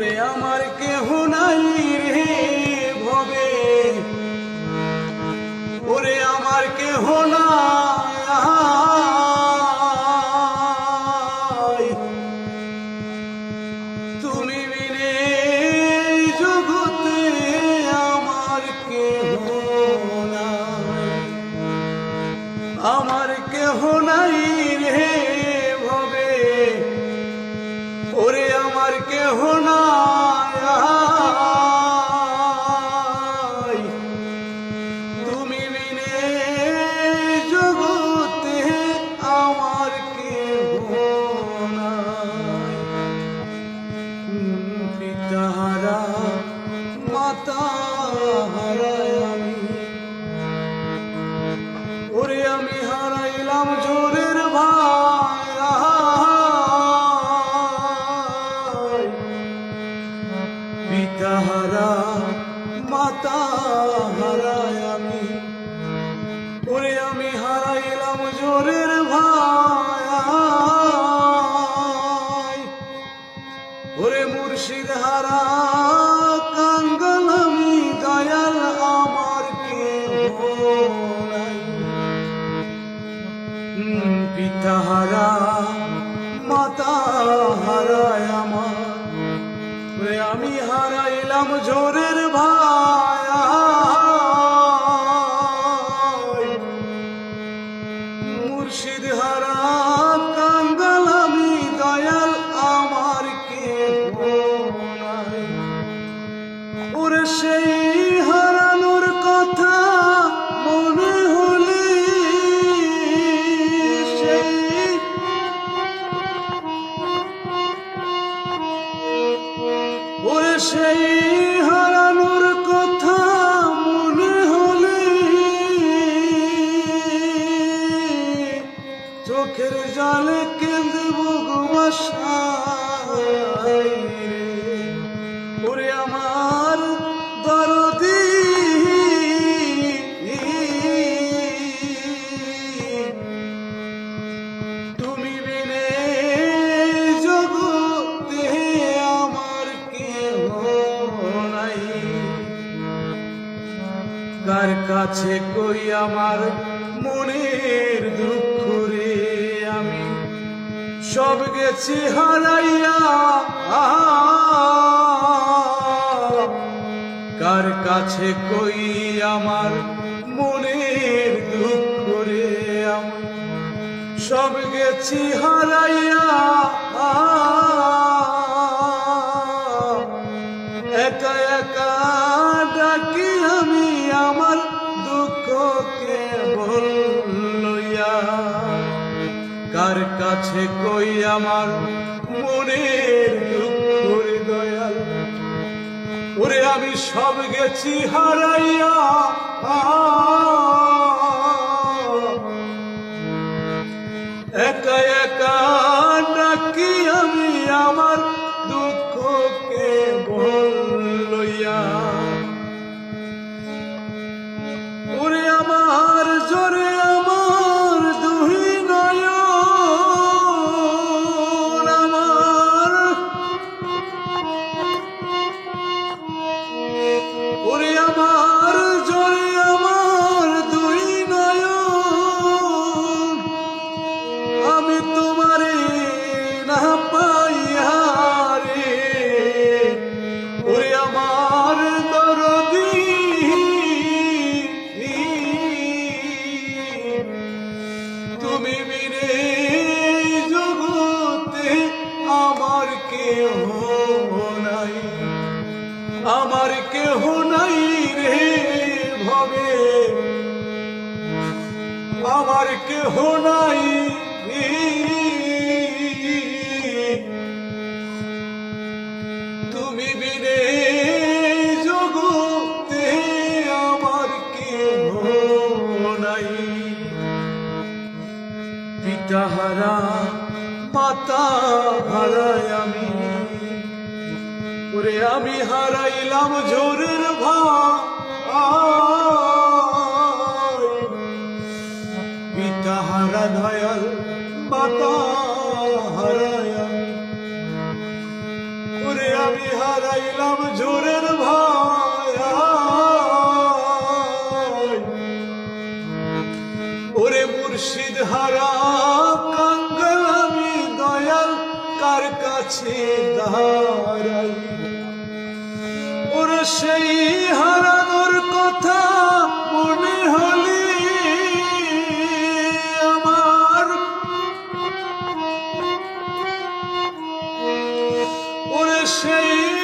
ওরে আমার কেহ নাই রে ভবে। ওরে আমার কেহ নাই। তুমি বিনে জগতে আমার কেহ নাই। আমার কেহ নাই মাতা হারায় আমি ওরে আমি হারাইলাম জোরের ভাই। পিতাহারা মাতা হারায় পিতা হারা মাতা হারায় আমার আমি হারাইলাম জোরের ভাই। মুর্শিদ হারা কাঙ্গাল আমি, দয়াল আমার কে ওরে সেই হারানোর কথা ওরে সেই হারানোর কাছে কই আমার মনের দুঃখ রে আমি? সব গেছি হারাইয়া, কার কাছে কই আমার মনের দুঃখ রে আমি? সব গেছি হারাইয়া, একা একা ডাকি কাছে কই আমার মনের দুঃখরে দয়াল? ওরে আমি সব গেছি হারাইয়া। একা কেহ নাই। আমার কেহ নাই রে ভবে। আমার কেহ নাই তুমি বিনে জগতে আমার কেহ নাই। পিতা হারাই আমি। ওরে আমি হারাইলাম জোরের ভাই হারাই সেই হারানোর কথা মনে হলে আমার ওরে সেই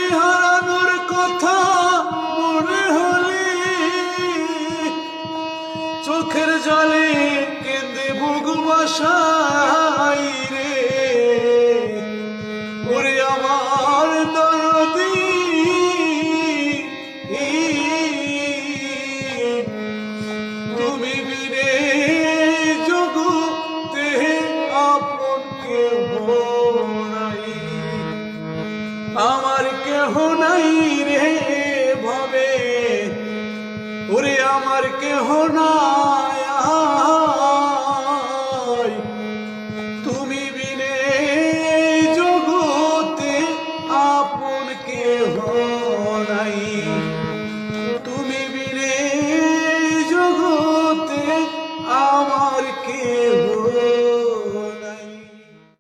আমার কেহ নাই তুমি বিনে জগতে আপন কেহ নাই।